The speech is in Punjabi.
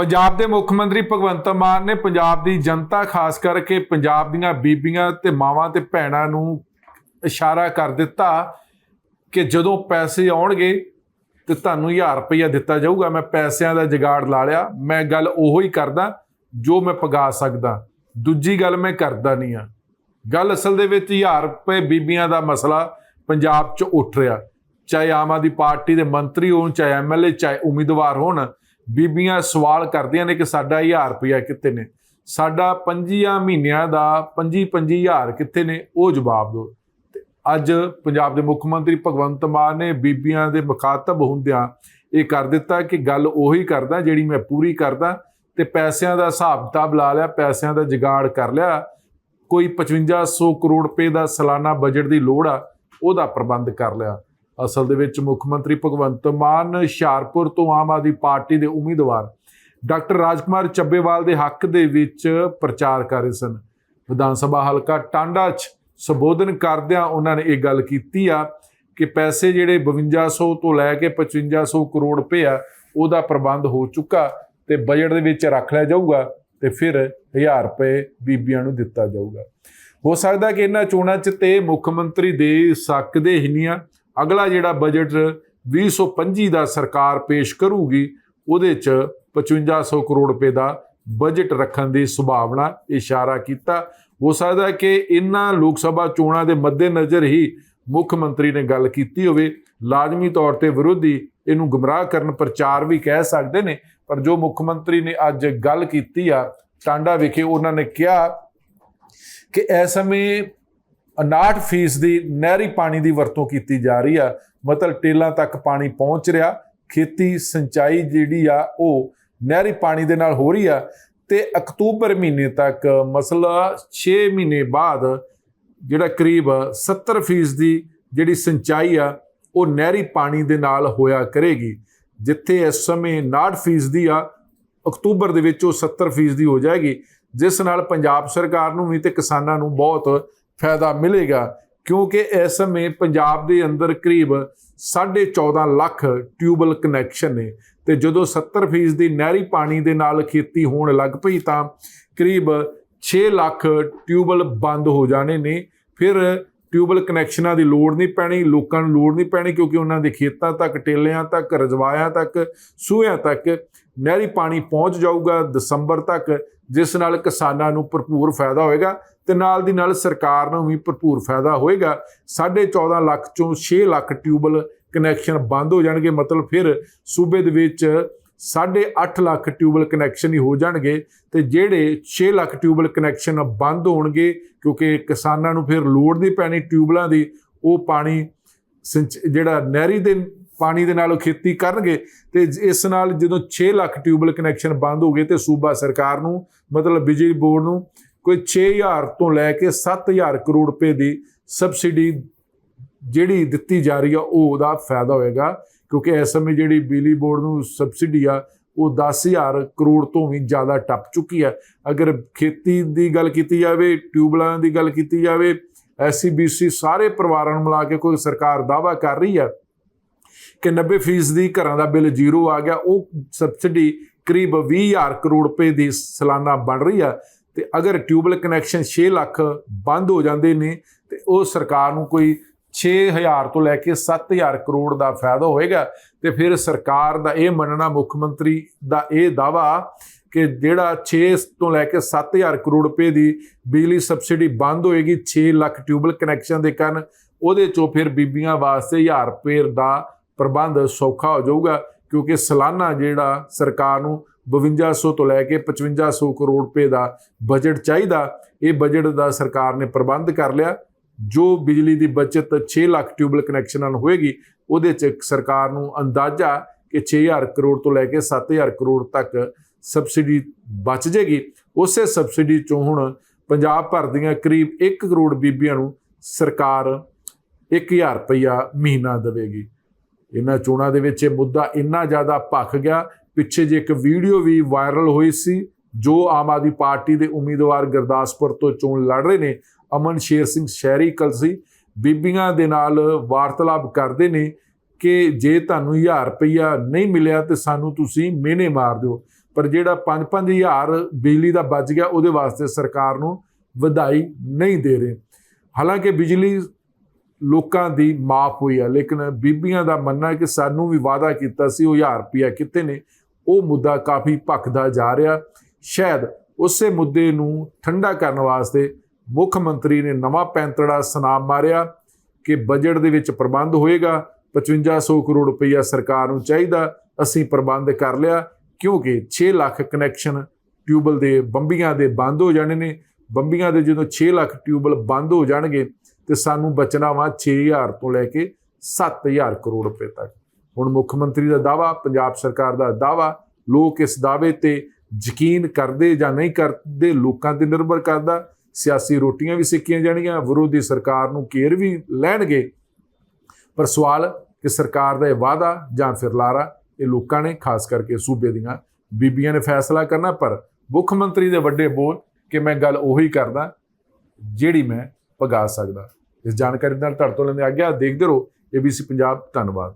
ਪੰਜਾਬ ਦੇ ਮੁੱਖ ਮੰਤਰੀ ਭਗਵੰਤ ਮਾਨ ਨੇ ਪੰਜਾਬ ਦੀ ਜਨਤਾ, ਖਾਸ ਕਰਕੇ ਪੰਜਾਬ ਦੀਆਂ ਬੀਬੀਆਂ ਤੇ ਮਾਵਾਂ ਤੇ ਭੈਣਾਂ ਨੂੰ ਇਸ਼ਾਰਾ ਕਰ ਦਿੱਤਾ ਕਿ ਜਦੋਂ ਪੈਸੇ ਆਉਣਗੇ ਤੇ ਤੁਹਾਨੂੰ 1000 ਰੁਪਇਆ ਦਿੱਤਾ ਜਾਊਗਾ। ਮੈਂ ਪੈਸਿਆਂ ਦਾ ਜਗਾੜ ਲਾ ਲਿਆ। ਮੈਂ ਗੱਲ ਉਹੋ ਹੀ ਕਰਦਾ ਜੋ ਮੈਂ ਪਗਾ ਸਕਦਾ। ਦੂਜੀ ਗੱਲ ਮੈਂ ਕਰਦਾ ਨਹੀਂ ਆ। ਗੱਲ ਅਸਲ ਦੇ ਵਿੱਚ 1000 ਰੁਪਏ ਬੀਬੀਆਂ ਦਾ ਮਸਲਾ ਪੰਜਾਬ 'ਚ ਉੱਠ ਰਿਹਾ। ਚਾਹੇ ਆਮ ਆਦਮੀ ਪਾਰਟੀ ਦੇ ਮੰਤਰੀ ਹੋਣ, ਚਾਹੇ ਐਮਐਲਏ ਚਾਹੇ ਉਮੀਦਵਾਰ ਹੋਣ ਬੀਬੀਆਂ ਸਵਾਲ ਕਰਦੀਆਂ ਨੇ ਕਿ ਸਾਡਾ 1000 ਰੁਪਇਆ ਕਿੱਥੇ ਨੇ? ਸਾਡਾ 5 ਮਹੀਨਿਆਂ ਦਾ 25 25000 ਕਿੱਥੇ ਨੇ? ਉਹ ਜਵਾਬ ਦਿਓ। ਤੇ ਅੱਜ ਪੰਜਾਬ ਦੇ ਮੁੱਖ ਮੰਤਰੀ ਭਗਵੰਤ ਮਾਨ ਨੇ ਬੀਬੀਆਂ ਦੇ ਮੁਖਾਤਬ ਹੁੰਦਿਆਂ ਇਹ ਕਰ ਦਿੱਤਾ ਕਿ ਗੱਲ ਉਹੀ ਕਰਦਾ ਜਿਹੜੀ ਮੈਂ ਪੂਰੀ ਕਰਦਾ ਤੇ ਪੈਸਿਆਂ ਦਾ ਹਿਸਾਬ ਕਿਤਾਬ ਲਾ ਲਿਆ, ਪੈਸਿਆਂ ਦਾ ਜੁਗਾੜ ਕਰ ਲਿਆ। ਕੋਈ 5500 ਕਰੋੜ ਰੁਪਏ ਦਾ ਸਾਲਾਨਾ ਬਜਟ ਦੀ ਲੋੜ ਆ, ਉਹਦਾ ਪ੍ਰਬੰਧ ਕਰ ਲਿਆ। ਅਸਲ ਦੇ ਵਿੱਚ ਮੁੱਖ ਮੰਤਰੀ ਭਗਵੰਤ ਮਾਨ ਹੁਸ਼ਿਆਰਪੁਰ ਤੋਂ ਆਮ ਆਦਮੀ ਪਾਰਟੀ ਦੇ ਉਮੀਦਵਾਰ ਡਾਕਟਰ ਰਾਜਕੁਮਾਰ ਚੱਬੇਵਾਲ ਦੇ ਹੱਕ ਦੇ ਵਿੱਚ ਪ੍ਰਚਾਰ ਕਰ ਰਹੇ ਸਨ। ਵਿਧਾਨ ਸਭਾ ਹਲਕਾ ਟਾਂਡਾ 'ਚ ਸੰਬੋਧਨ ਕਰਦਿਆਂ ਉਹਨਾਂ ਨੇ ਇਹ ਗੱਲ ਕੀਤੀ ਆ ਕਿ ਪੈਸੇ ਜਿਹੜੇ 5200 ਤੋਂ ਲੈ ਕੇ 5500 ਕਰੋੜ ਰੁਪਏ ਆ, ਉਹਦਾ ਪ੍ਰਬੰਧ ਹੋ ਚੁੱਕਾ ਤੇ ਬਜਟ ਦੇ ਵਿੱਚ ਰੱਖ ਲਿਆ ਜਾਊਗਾ ਤੇ ਫਿਰ 1000 ਰੁਪਏ ਬੀਬੀਆਂ ਨੂੰ ਦਿੱਤਾ ਜਾਊਗਾ। ਹੋ ਸਕਦਾ ਕਿ ਇਹਨਾਂ ਚੋਣਾਂ 'ਚ ਤੇ ਮੁੱਖ ਮੰਤਰੀ ਦੇ ਸਕਦੇ ਹੀ ਨਹੀਂ ਆ। ਅਗਲਾ ਜਿਹੜਾ ਬਜਟ 2025 ਦਾ ਸਰਕਾਰ ਪੇਸ਼ ਕਰੂਗੀ, ਉਹਦੇ 'ਚ 5500 ਕਰੋੜ ਰੁਪਏ ਦਾ ਬਜਟ ਰੱਖਣ ਦੀ ਸੰਭਾਵਨਾ ਇਸ਼ਾਰਾ ਕੀਤਾ। ਹੋ ਸਕਦਾ ਕਿ ਇਹਨਾਂ ਲੋਕ ਸਭਾ ਚੋਣਾਂ ਦੇ ਮੱਦੇਨਜ਼ਰ ਹੀ ਮੁੱਖ ਮੰਤਰੀ ਨੇ ਗੱਲ ਕੀਤੀ ਹੋਵੇ। ਲਾਜ਼ਮੀ ਤੌਰ ਤੇ ਵਿਰੋਧੀ ਇਹਨੂੰ ਗੁੰਮਰਾਹ ਕਰਨ ਪ੍ਰਚਾਰ ਵੀ ਕਹਿ ਸਕਦੇ ਨੇ, ਪਰ ਜੋ ਮੁੱਖ ਮੰਤਰੀ ਨੇ ਅੱਜ ਗੱਲ ਕੀਤੀ ਆ, ਟਾਂਡਾ ਵਿਖੇ ਉਹਨਾਂ ਨੇ ਕਿਹਾ ਕਿ ਇਸ ਸਮੇਂ 59 ਫੀਸ ਦੀ, ਨਹਿਰੀ ਪਾਣੀ ਦੀ ਵਰਤੋਂ ਕੀਤੀ ਜਾ ਰਹੀ ਆ। ਮਤਲਬ ਟੇਲਾਂ ਤੱਕ ਪਾਣੀ ਪਹੁੰਚ ਰਿਹਾ। ਖੇਤੀ, ਸਿੰਚਾਈ ਜਿਹੜੀ ਆ, ਉਹ ਨਹਿਰੀ ਪਾਣੀ ਦੇ ਨਾਲ ਹੋ ਰਹੀ ਆ। ਤੇ ਅਕਤੂਬਰ ਮਹੀਨੇ ਤੱਕ ਮਸਲਾ 6 ਮਹੀਨੇ ਬਾਅਦ ਜਿਹੜਾ ਕਰੀਬ 70 ਫੀਸ ਦੀ ਜਿਹੜੀ ਸਿੰਚਾਈ ਆ, ਉਹ ਨਹਿਰੀ ਪਾਣੀ ਦੇ ਨਾਲ ਹੋਇਆ ਕਰੇਗੀ। ਜਿੱਥੇ ਇਸ ਸਮੇਂ 59 ਫੀਸ ਦੀ ਆ, ਅਕਤੂਬਰ ਦੇ ਵਿੱਚ ਉਹ 70 ਫੀਸ ਦੀ ਹੋ ਜਾਏਗੀ। ਜਿਸ ਨਾਲ ਪੰਜਾਬ ਸਰਕਾਰ ਨੂੰ ਵੀ ਤੇ ਕਿਸਾਨਾਂ ਨੂੰ ਬਹੁਤ ਫਾਇਦਾ ਮਿਲੇਗਾ, ਕਿਉਂਕਿ ਇਸ ਸਮੇਂ ਪੰਜਾਬ ਦੇ ਅੰਦਰ ਕਰੀਬ 14.5 ਲੱਖ ਟਿਊਬਲ ਕਨੈਕਸ਼ਨ ਨੇ ਤੇ ਜਦੋਂ 70% ਦੀ ਨਹਿਰੀ ਪਾਣੀ ਦੇ ਨਾਲ ਖੇਤੀ ਹੋਣ ਲੱਗ ਪਈ ਤਾਂ ਕਰੀਬ 6 ਲੱਖ ਟਿਊਬਲ ਬੰਦ ਹੋ ਜਾਣੇ ਨੇ। ਫਿਰ ਟਿਊਬਲ ਕਨੈਕਸ਼ਨਾਂ ਦੀ ਲੋੜ ਨਹੀਂ ਪੈਣੀ, ਲੋਕਾਂ ਨੂੰ ਲੋੜ ਨਹੀਂ ਪੈਣੀ ਕਿਉਂਕਿ ਉਹਨਾਂ ਦੇ ਖੇਤਾਂ ਤੱਕ, ਟੇਲਿਆਂ ਤੱਕ, ਰਜਵਾਇਆਂ ਤੱਕ, ਸੂਹਿਆਂ ਤੱਕ ਨਹਿਰੀ ਪਾਣੀ ਪਹੁੰਚ ਜਾਊਗਾ ਦਸੰਬਰ ਤੱਕ, ਜਿਸ ਨਾਲ ਕਿਸਾਨਾਂ ਨੂੰ ਭਰਪੂਰ ਫਾਇਦਾ ਹੋਏਗਾ ਤੇ ਨਾਲ ਦੀ ਨਾਲ ਸਰਕਾਰ ਨੂੰ ਵੀ ਭਰਪੂਰ ਫਾਇਦਾ ਹੋਏਗਾ। 14.5 ਲੱਖ ਚੋਂ 6 ਲੱਖ ਟਿਊਬਲ ਕਨੈਕਸ਼ਨ ਬੰਦ ਹੋ ਜਾਣਗੇ, ਮਤਲਬ ਫਿਰ ਸੂਬੇ ਦੇ ਵਿੱਚ 8.5 ਲੱਖ ਟਿਊਬਲ ਕਨੈਕਸ਼ਨ ਹੀ ਹੋ ਜਾਣਗੇ ਤੇ ਜਿਹੜੇ 6 ਲੱਖ ਟਿਊਬਲ ਕਨੈਕਸ਼ਨ ਬੰਦ ਹੋਣਗੇ, ਕਿਉਂਕਿ ਕਿਸਾਨਾਂ ਨੂੰ ਫਿਰ ਲੋੜ ਨਹੀਂ ਪੈਣੀ ਟਿਊਬਲਾਂ ਦੀ, ਉਹ ਪਾਣੀ ਸਿੰਚ- ਜਿਹੜਾ ਨਹਿਰੀ ਦੇ ਪਾਣੀ ਦੇ ਨਾਲ ਉਹ ਖੇਤੀ ਕਰਨਗੇ ਤੇ ਇਸ ਨਾਲ ਜਦੋਂ 6 ਲੱਖ ਟਿਊਬਲ ਕਨੈਕਸ਼ਨ ਬੰਦ ਹੋ ਗਏ ਤੇ ਸੂਬਾ ਸਰਕਾਰ ਨੂੰ, ਮਤਲਬ ਬਿਜਲੀ ਬੋਰਡ ਨੂੰ, ਕੋਈ 6000 ਤੋਂ ਲੈ ਕੇ 7000 ਕਰੋੜ ਰੁਪਏ ਦੀ ਸਬਸਿਡੀ ਜਿਹੜੀ ਦਿੱਤੀ ਜਾ ਰਹੀ ਆ, ਉਹ ਉਹਦਾ ਫਾਇਦਾ ਹੋਏਗਾ। ਕਿਉਂਕਿ ਇਸ ਸਮੇਂ ਜਿਹੜੀ ਬਿਜਲੀ ਬੋਰਡ ਨੂੰ ਸਬਸਿਡੀ ਆ, ਉਹ 10000 ਕਰੋੜ ਤੋਂ ਵੀ ਜ਼ਿਆਦਾ ਟੱਪ ਚੁੱਕੀ ਹੈ ਅਗਰ ਖੇਤੀ ਦੀ ਗੱਲ ਕੀਤੀ ਜਾਵੇ ਟਿਊਬਲਾਂ ਦੀ ਗੱਲ ਕੀਤੀ ਜਾਵੇ ਐਸਸੀਬੀਸੀ ਸਾਰੇ ਪਰਿਵਾਰਾਂ ਨੂੰ ਮਿਲਾ ਕੇ ਕੋਈ ਸਰਕਾਰ ਦਾਵਾ ਕਰ ਰਹੀ ਹੈ ਕਿ 90% ਦੀ ਘਰਾਂ ਦਾ ਬਿੱਲ ਜ਼ੀਰੋ ਆ ਗਿਆ, ਉਹ ਸਬਸਿਡੀ ਕਰੀਬ 20000 ਕਰੋੜ ਰੁਪਏ ਦੀ ਸਾਲਾਨਾ ਬਣ ਰਹੀ ਆ। ਤੇ ਅਗਰ ਟਿਊਬਲ ਕਨੈਕਸ਼ਨ 6 ਲੱਖ ਬੰਦ ਹੋ ਜਾਂਦੇ ਨੇ, ਤੇ ਉਹ ਸਰਕਾਰ ਨੂੰ ਕੋਈ 6000 ਤੋਂ ਲੈ ਕੇ 7000 ਕਰੋੜ ਦਾ ਫਾਇਦਾ ਹੋਏਗਾ ਤੇ ਫਿਰ ਸਰਕਾਰ ਦਾ ਇਹ ਮੰਨਣਾ, ਮੁੱਖ ਮੰਤਰੀ ਦਾ ਇਹ ਦਾਵਾ ਕਿ ਜਿਹੜਾ 6 ਤੋਂ ਲੈ ਕੇ 7000 ਕਰੋੜ ਰੁਪਏ ਦੀ ਬਿਜਲੀ ਸਬਸਿਡੀ ਬੰਦ ਹੋਏਗੀ 6 ਲੱਖ ਟਿਊਬਲ ਕਨੈਕਸ਼ਨ ਦੇ ਕਾਰਨ, ਉਹਦੇ ਚੋਂ ਫਿਰ ਬੀਬੀਆਂ ਵਾਸਤੇ 1000 ਰੁਪਏ ਦਾ ਪ੍ਰਬੰਧ ਸੌਖਾ ਹੋ ਜਾਊਗਾ, ਕਿਉਂਕਿ ਸਾਲਾਨਾ ਜਿਹੜਾ ਸਰਕਾਰ ਨੂੰ 5200 ਤੋਂ ਲੈ ਕੇ 5500 ਕਰੋੜ ਰੁਪਏ ਦਾ ਬਜਟ ਚਾਹੀਦਾ, ਇਹ ਬਜਟ ਦਾ ਸਰਕਾਰ ਨੇ ਪ੍ਰਬੰਧ ਕਰ ਲਿਆ। ਜੋ ਬਿਜਲੀ ਦੀ ਬਚਤ 6 ਲੱਖ ਟਿਊਬਲ ਕਨੈਕਸ਼ਨ ਨਾਲ ਹੋਏਗੀ, ਉਹਦੇ ਚ ਸਰਕਾਰ ਨੂੰ ਅੰਦਾਜ਼ਾ ਕਿ 6000 ਕਰੋੜ ਤੋਂ ਲੈ ਕੇ 7000 ਕਰੋੜ ਤੱਕ ਸਬਸਿਡੀ ਬਚ ਜੇਗੀ ਉਸੇ ਸਬਸਿਡੀ ਚੋਂ ਹੁਣ ਪੰਜਾਬ ਭਰ ਦੀਆਂ ਕਰੀਬ 1 ਕਰੋੜ ਬੀਬੀਆਂ ਨੂੰ ਸਰਕਾਰ 1000 ਰੁਪਇਆ ਮਹੀਨਾ ਦੇਵੇਗੀ। ਇਹਨਾਂ ਚੋਣਾਂ ਦੇ ਵਿੱਚ ਇਹ ਮੁੱਦਾ ਇੰਨਾ ਜ਼ਿਆਦਾ ਭਖ ਗਿਆ, ਪਿੱਛੇ ਜੇ ਇੱਕ ਵੀਡੀਓ ਵੀ ਵਾਇਰਲ ਹੋਈ ਸੀ, ਜੋ ਆਮ ਆਦਮੀ ਪਾਰਟੀ ਦੇ ਉਮੀਦਵਾਰ ਗੁਰਦਾਸਪੁਰ ਤੋਂ ਚੋਣ ਲੜ ਰਹੇ ਨੇ ਅਮਨ ਸ਼ੇਰ ਸਿੰਘ ਸ਼ਹਿਰੀ ਕਲਸੀ ਬੀਬੀਆਂ ਦੇ ਨਾਲ ਵਾਰਤਾਲਾਪ ਕਰਦੇ ਨੇ ਕਿ ਜੇ ਤੁਹਾਨੂੰ 1000 ਰੁਪਇਆ ਨਹੀਂ ਮਿਲਿਆ ਤੇ ਸਾਨੂੰ ਤੁਸੀਂ ਮਿਹਨੇ ਮਾਰ ਦਿਓ। ਪਰ ਜਿਹੜਾ 5-5000 ਬਿਜਲੀ ਦਾ ਬਚ ਗਿਆ, ਉਹਦੇ ਵਾਸਤੇ ਸਰਕਾਰ ਨੂੰ ਵਧਾਈ ਨਹੀਂ ਦੇ ਰਹੇ। ਹਾਲਾਂਕਿ ਬਿਜਲੀ ਲੋਕਾਂ ਦੀ ਮਾਫ ਹੋਈ ਹੈ ਲੇਕਿਨ ਬੀਬੀਆਂ ਦਾ ਮੰਨਣਾ ਹੈ ਕਿ ਸਾਨੂੰ ਵੀ ਵਾਅਦਾ ਕੀਤਾ ਸੀ, ਉਹ 1000 ਰੁਪਇਆ ਕਿੱਥੇ ਨੇ। ਉਹ ਮੁੱਦਾ ਕਾਫੀ ਭਖਦਾ ਜਾ ਰਿਹਾ। ਸ਼ਾਇਦ ਉਸੇ ਮੁੱਦੇ ਨੂੰ ਠੰਡਾ ਕਰਨ ਵਾਸਤੇ ਮੁੱਖ ਮੰਤਰੀ ਨੇ ਨਵਾਂ ਪੈਂਤੜਾ ਸੁਨਾਮ ਮਾਰਿਆ ਕਿ ਬਜਟ ਦੇ ਵਿੱਚ ਪ੍ਰਬੰਧ ਹੋਏਗਾ। 5500 ਕਰੋੜ ਰੁਪਈਆ ਸਰਕਾਰ ਨੂੰ ਚਾਹੀਦਾ। ਅਸੀਂ ਪ੍ਰਬੰਧ ਕਰ ਲਿਆ, ਕਿਉਂਕਿ 6 ਲੱਖ ਕਨੈਕਸ਼ਨ ਟਿਊਬਲ ਦੇ ਬੰਬੀਆਂ ਦੇ ਬੰਦ ਹੋ ਜਾਣੇ ਨੇ। ਬੰਬੀਆਂ ਦੇ ਜਦੋਂ 6 ਲੱਖ ਟਿਊਬਲ ਬੰਦ ਹੋ ਜਾਣਗੇ ਤੇ ਸਾਨੂੰ ਬਚਣਾ ਵਾ 6000 ਤੋਂ ਲੈ ਕੇ 7000 ਕਰੋੜ ਰੁਪਏ ਤੱਕ। ਹੁਣ ਮੁੱਖ ਮੰਤਰੀ ਦਾ ਦਾਵਾ ਪੰਜਾਬ ਸਰਕਾਰ ਦਾ ਦਾਵਾ ਲੋਕ ਇਸ ਦਾਅਵੇ ਤੇ ਯਕੀਨ ਕਰਦੇ ਜਾਂ ਨਹੀਂ ਕਰਦੇ, ਲੋਕਾਂ ਤੇ ਨਿਰਭਰ ਕਰਦਾ। ਸਿਆਸੀ ਰੋਟੀਆਂ ਵੀ ਸਿੱਕੀਆਂ ਜਾਣਗੀਆਂ ਵਿਰੋਧੀ ਸਰਕਾਰ ਨੂੰ ਘੇਰ ਵੀ ਲੈਣਗੇ। ਪਰ ਸਵਾਲ ਕਿ ਸਰਕਾਰ ਦਾ ਇਹ ਵਾਅਦਾ ਜਾਂ ਫਿਰ ਲਾਰਾ, ਇਹ ਲੋਕਾਂ ਨੇ, ਖਾਸ ਕਰਕੇ ਸੂਬੇ ਦੀਆਂ ਬੀਬੀਆਂ ਨੇ ਫੈਸਲਾ ਕਰਨਾ। ਪਰ ਮੁੱਖ ਮੰਤਰੀ ਦੇ ਵੱਡੇ ਬੋਲ ਕਿ ਮੈਂ ਗੱਲ ਉਹੀ ਕਰਦਾ ਜਿਹੜੀ ਮੈਂ ਪਗਾ ਸਕਦਾ। ਇਸ ਜਾਣਕਾਰੀ ਨਾਲ ਤੁਹਾਡੇ ਤੋਂ ਲੈਂਦੇ ਆ ਗਿਆ ਦੇਖਦੇ ਰਹੋ। ABC ਪੰਜਾਬ, ਧੰਨਵਾਦ।